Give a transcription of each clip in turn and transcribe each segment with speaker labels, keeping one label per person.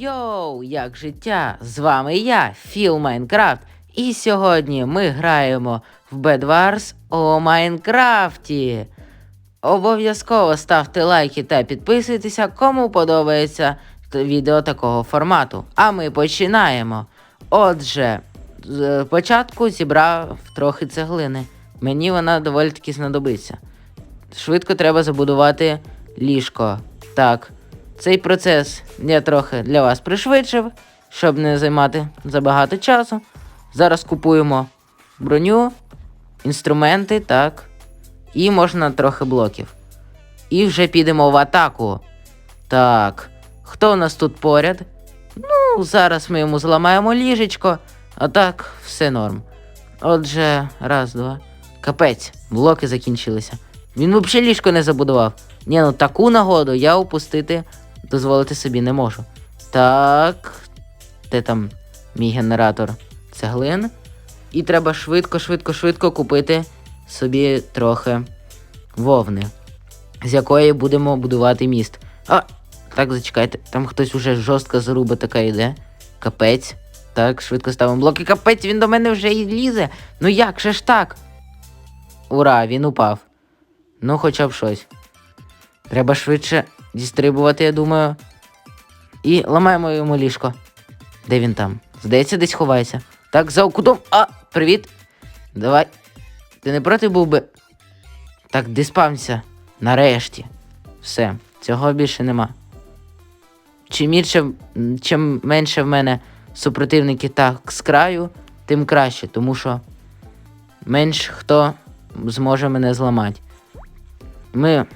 Speaker 1: Йоу, як життя! З вами я, Філ Майнкрафт, і сьогодні ми граємо в Bedwars у Майнкрафті. Обов'язково ставте лайки та підписуйтеся, кому подобається відео такого формату. А ми починаємо. Отже, з початку зібрав трохи цеглини. Мені вона доволі таки знадобиться. Швидко треба забудувати ліжко. Так, цей процес я трохи для вас пришвидшив, щоб не займати забагато часу. Зараз купуємо броню, інструменти, так. І можна трохи блоків. І вже підемо в атаку. Так, хто у нас тут поряд? Ну, зараз ми йому зламаємо ліжечко, а так, все норм. Отже, раз, два. Капець, блоки закінчилися. Він взагалі ліжко не забудував. Ні, ну таку нагоду я упустити дозволити собі не можу. Так. Де там мій генератор цеглин? І треба швидко, швидко, швидко купити собі трохи вовни, з якої будемо будувати міст. А, так, зачекайте, там хтось уже жорстка заруба така йде. Капець. Так, швидко ставимо блоки. Капець, він до мене вже і лізе. Ну як же ж так? Ура, він упав. Ну, хоча б щось. Треба швидше дістрибувати, я думаю. І ламаємо йому ліжко. Де він там? Здається, десь ховається. Так, за окутом. А, привіт. Давай. Ти не проти був би. Так, диспамся. Нарешті. Все, цього більше нема. Чим більше, чим менше в мене супротивники так з краю, тим краще, тому що менш хто зможе мене зламати. Ми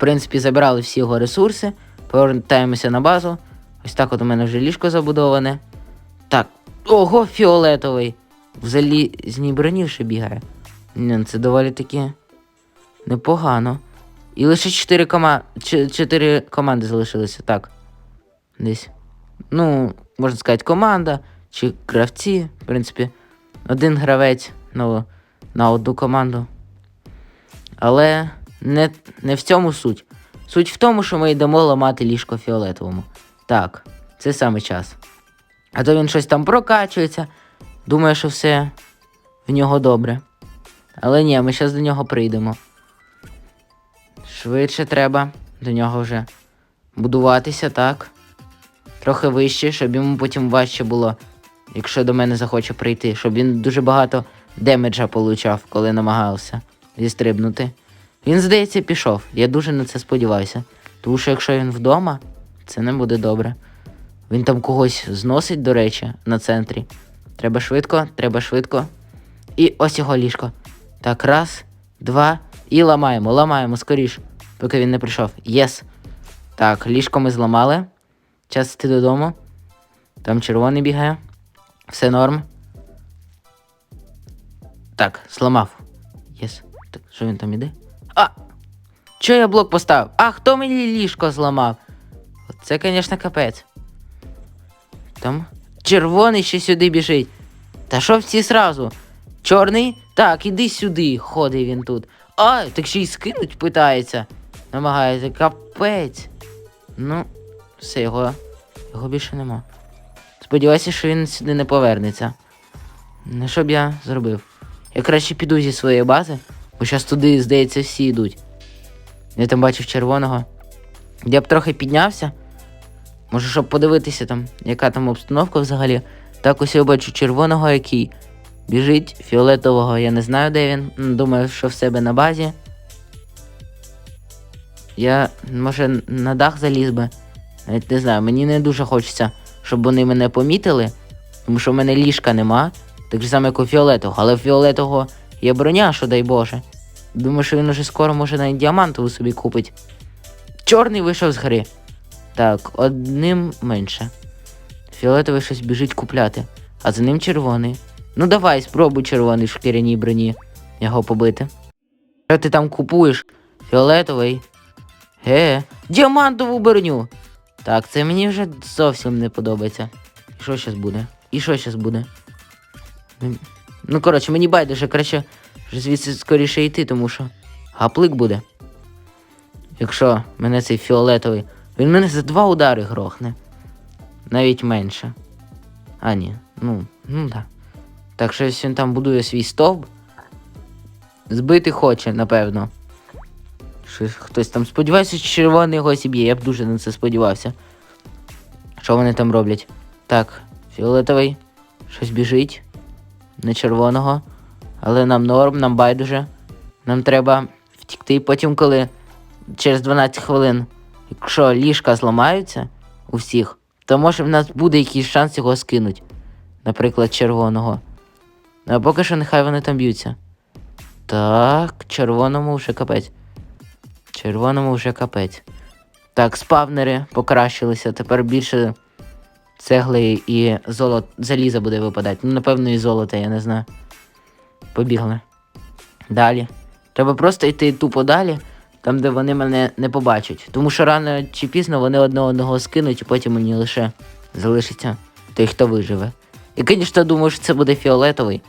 Speaker 1: принципі, забирали всі його ресурси. Повертаємося на базу. Ось так от у мене вже ліжко забудоване. Так. Ого, фіолетовий. В залізній броні ще бігає. Ну це доволі таки непогано. І лише 4, кома... 4 команди залишилися, так. Десь. Ну, можна сказати, команда чи гравці, в принципі, один гравець ну, на одну команду. Але не, не в цьому суть. Суть в тому, що ми йдемо ламати ліжко фіолетовому. Так, це саме час. А то він щось там прокачується, думає, що все в нього добре. Але ні, ми зараз до нього прийдемо. Швидше треба до нього вже будуватися, так. Трохи вище, щоб йому потім важче було, якщо до мене захоче прийти, щоб він дуже багато демеджа получав, коли намагався зістрибнути. Він, здається, пішов. Я дуже на це сподіваюся. Тому що якщо він вдома, це не буде добре. Він там когось зносить, до речі, на центрі. Треба швидко, треба швидко. І ось його ліжко. Так, раз, два. І ламаємо, ламаємо скоріш, поки він не прийшов. Єс. Так, ліжко ми зламали. Час йти додому. Там червоний бігає. Все норм. Так, зламав. Єс. Так, що він там іде? А! Чо я блок поставив? А хто мені ліжко зламав? Це, звісно, капець. Там червоний ще сюди біжить. Та що всі сразу? Чорний? Так, іди сюди, ходить він тут. А, так ще й скинуть питається. Намагається. Капець. Ну, все, його. Його більше нема. Сподіваюся, що він сюди не повернеться. Ну, що б я зробив? Я краще піду зі своєї бази, бо зараз туди, здається, всі йдуть. Я там бачив червоного. Я б трохи піднявся. Може, щоб подивитися там, яка там обстановка взагалі. Так ось я бачу червоного, який біжить, фіолетового, я не знаю, де він. Думаю, що в себе на базі. Я, може, на дах заліз би. Навіть не знаю, мені не дуже хочеться, щоб вони мене помітили, тому що в мене ліжка нема, так же саме, як у фіолетового, але фіолетового є броня, що дай Боже. Думаю, що він уже скоро може навіть діамантову собі купить. Чорний вийшов з гри. Так, одним менше. Фіолетовий щось біжить купляти, а за ним червоний. Ну давай, спробуй червоний в шкіряній броні його побити. Що ти там купуєш? Фіолетовий. Ге, діамантову броню. Так, це мені вже зовсім не подобається. І що зараз буде? І що зараз буде? Ну, коротше, мені байдуже краще звідси скоріше йти, тому що гаплик буде. Якщо мене цей фіолетовий. Він мене за два удари грохне. Навіть менше. А, ні. Ну, ну так. Так щось він там будує свій стовп. Збити хоче, напевно. Щось хтось там сподіваюся, що червоний його зіб'є. Я б дуже на це сподівався. Що вони там роблять? Так, фіолетовий. Щось біжить. Не червоного. Але нам норм, нам байдуже. Нам треба втікти. Потім, коли через 12 хвилин, якщо ліжка зламаються у всіх, то може в нас буде якийсь шанс його скинуть. Наприклад, червоного. А поки що нехай вони там б'ються. Так, червоному вже капець. Червоному вже капець. Так, спавнери покращилися. Тепер більше цегли і золот... заліза буде випадати. Ну, напевно, і золота, я не знаю. Побігли. Далі. Треба просто йти тупо далі, там, де вони мене не побачать. Тому що рано чи пізно вони одне одного скинуть, і потім мені лише залишиться той, хто виживе. І, звісно, думаю, що це буде фіолетовий.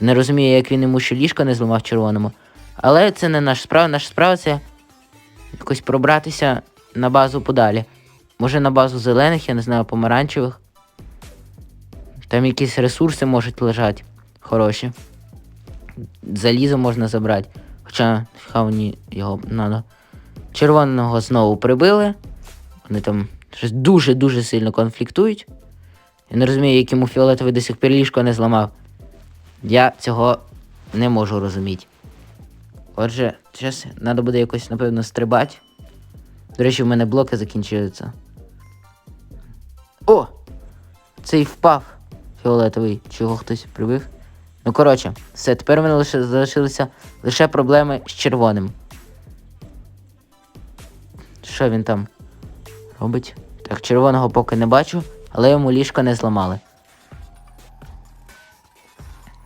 Speaker 1: Не розумію, як він йому ще ліжко не зламав червоному. Але це не наша справа. Наша справа це якось пробратися на базу подалі. Може на базу зелених, я не знаю, помаранчевих. Там якісь ресурси можуть лежати хороші. Залізо можна забрати. Хоча хай мені його надо. Червоного знову прибили. Вони там щось дуже-дуже сильно конфліктують. Я не розумію, як йому фіолетовий до сих пір ліжко не зламав. Я цього не можу розуміти. Отже, зараз треба буде якось, напевно, стрибати. До речі, в мене блоки закінчуються. О! Цей впав фіолетовий. Чого хтось прибив? Ну, коротше, все, тепер мене лише залишилися лише проблеми з червоним. Що він там робить? Так, червоного поки не бачу, але йому ліжко не зламали.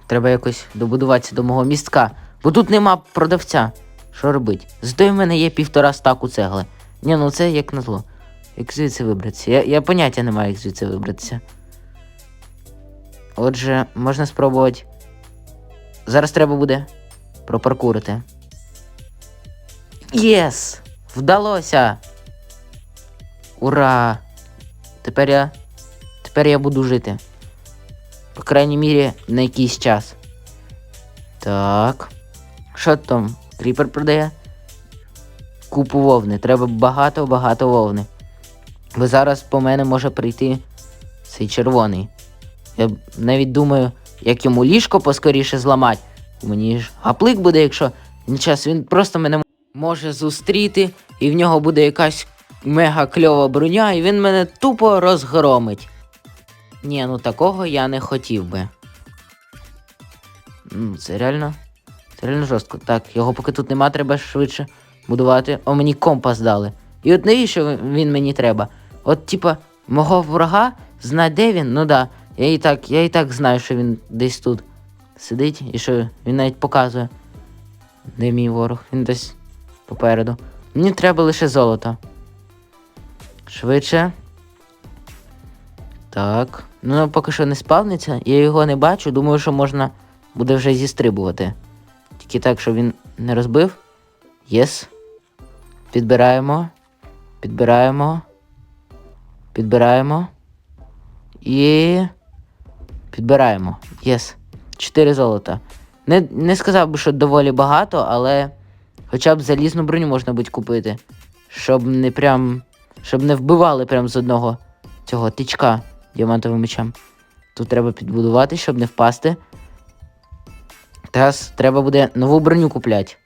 Speaker 1: Треба якось добудуватися до мого містка, бо тут нема продавця. Що робить? Зато в мене є півтора стаку цегли. Ні, ну це як назло. Як звідси вибратися? Я, я поняття не маю, як звідси вибратися. Отже, можна спробувати. Зараз треба буде пропаркурити. Єс! Вдалося! Ура! Тепер я. Тепер я буду жити. По крайній мірі, на якийсь час. Так. Що там? Кріпер продає? Купу вовни. Треба багато-багато вовни. Бо зараз по мене може прийти цей червоний. Я навіть думаю, як йому ліжко поскоріше зламати. Мені ж гаплик буде, якщо час він просто мене може зустріти, і в нього буде якась мега кльова броня, і він мене тупо розгромить. Ні, ну такого я не хотів би. Ну, це реально. Це реально жорстко. Так, його поки тут нема, треба швидше будувати. О, мені компас дали. І от навіщо він мені треба? От, типа, мого врага знає, де він? Ну да. Я і так, я і так знаю, що він десь тут сидить, і що він навіть показує. Де мій ворог? Він десь попереду. Мені треба лише золото. Швидше. Так. Ну, поки що не спавниться, я його не бачу. Думаю, що можна буде вже зістрибувати. Тільки так, щоб він не розбив. Єс. Підбираємо. Підбираємо. Підбираємо. І. Підбираємо. Єс. Чотири золота. Не, не сказав би, що доволі багато, але хоча б залізну броню можна буде купити. Щоб не прям. Щоб не вбивали прям з одного цього тичка діамантовим мечем. Тут треба підбудувати, щоб не впасти. Зараз треба буде нову броню купляти.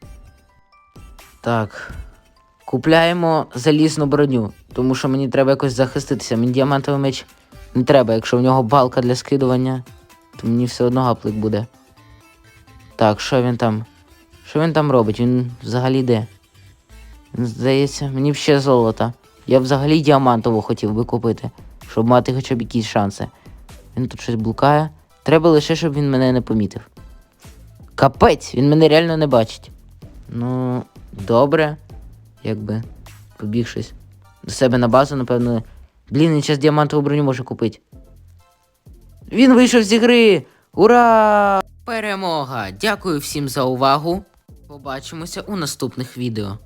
Speaker 1: Так. Купляємо залізну броню, тому що мені треба якось захиститися. Мені діамантовий меч не треба, якщо в нього балка для скидування, то мені все одно гаплик буде. Так, що він там? Що він там робить? Він взагалі де? Він, здається, мені б ще золота. Я взагалі діамантову хотів би купити, щоб мати хоча б якісь шанси. Він тут щось блукає. Треба лише, щоб він мене не помітив. Капець, він мене реально не бачить. Ну, добре. Якби побіг щось. До себе на базу, напевно. Блін, він зараз діамантову броню може купити. Він вийшов з ігри! Ура! Перемога! Дякую всім за увагу. Побачимося у наступних відео.